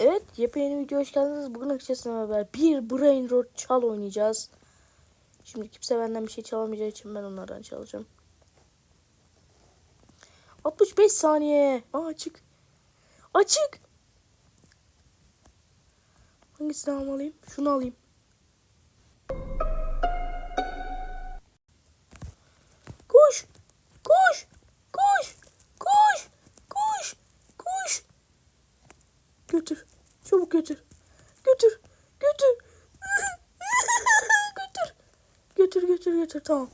Evet, yepyeni video hoş geldiniz. Bugün açıkçası beraber bir Brain Rot çal oynayacağız. Şimdi kimse benden bir şey çalamayacağı için ben onlardan çalacağım. 65 saniye. Aa açık. Açık. Hangisini almalıyım? Şunu alayım. Götür. Çabuk götür. Götür. Götür. götür. Götür götür götür. Tamam.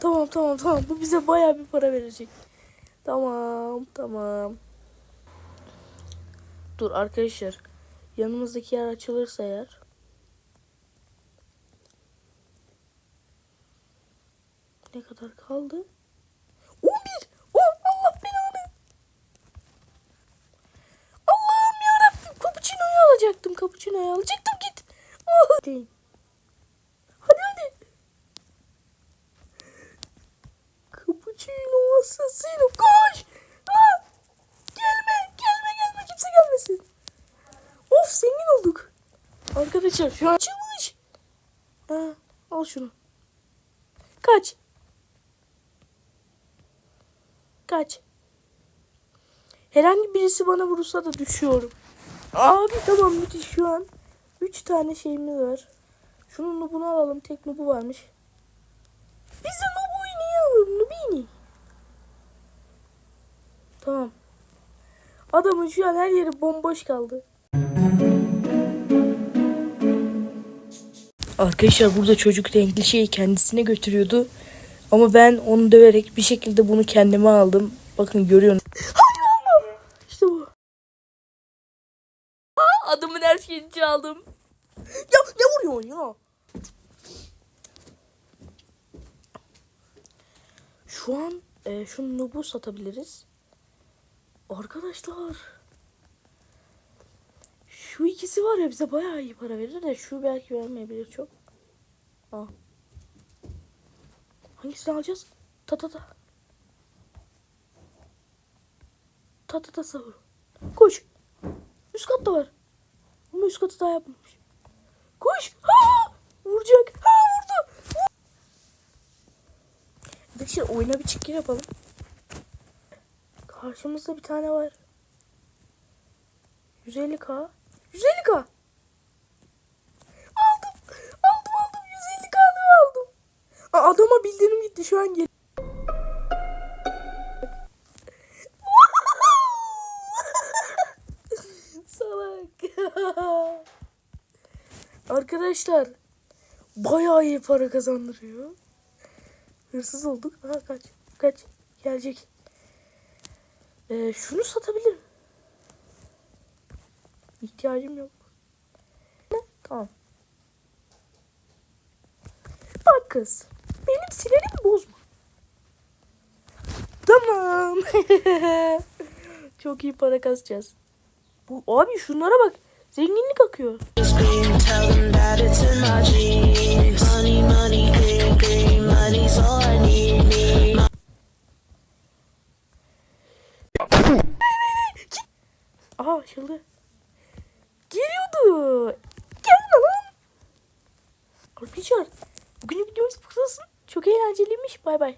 Tamam tamam tamam. Bu bize bayağı bir para verecek. Tamam tamam. Dur arkadaşlar. Yanımızdaki yer açılırsa eğer. Ne kadar kaldı? Alacaktım. Cappuccino'yu alacaktım. Git. Oh. Değil. Hadi hadi. Cappuccino assassino. Koş. Ah. Gelme. Gelme gelme. Kimse gelmesin. Of zengin olduk. Arkadaşlar şu an açılmış. Ha, al şunu. Kaç. Kaç. Herhangi birisi bana vurursa da düşüyorum. Abi tamam müthiş şu an. Üç tane şeyimiz var. Şunun nubunu alalım. Tek nubu varmış. Biz de nubuyu niye alalım? Nubini. Tamam. Adamın şu an her yeri bomboş kaldı. Arkadaşlar burada çocuk renkli şeyi kendisine götürüyordu. Ama ben onu döverek bir şekilde bunu kendime aldım. Bakın görüyorsunuz. Hayır ama. İşte bu. Şeyini çaldım. Ya ne vuruyorsun ya? Şu an e, şu nubu satabiliriz. Arkadaşlar. Şu ikisi var ya bize bayağı iyi para verir de şu belki vermeyebilir çok. Aa. Hangisini alacağız? Ta ta ta. Ta ta ta sahur. Koş. Üst katta var. Üst katı daha yapmamış. Koş. Ha! Vuracak. Ha vurdu. Vur. Arkadaşlar oyuna bir çıkır yapalım. Karşımızda bir tane var. 150k. 150k. Aldım. Aldım aldım. 150k'lığı aldım. Aa, adama bildirim gitti şu an gel. Arkadaşlar bayağı iyi para kazandırıyor. Hırsız olduk. Aha kaç. Kaç. Gelecek. Ee, şunu satabilirim. İhtiyacım yok. Tamam. Bak kız. Benim sinirimi bozma. Tamam. Çok iyi para kasacağız. Bu abi şunlara bak. Zenginlik akıyor. Tell them that it's in. Geliyordu. Gelme lan. Arkadaşlar bugün videomuz bu. Çok eğlenceliymiş. Bay bay.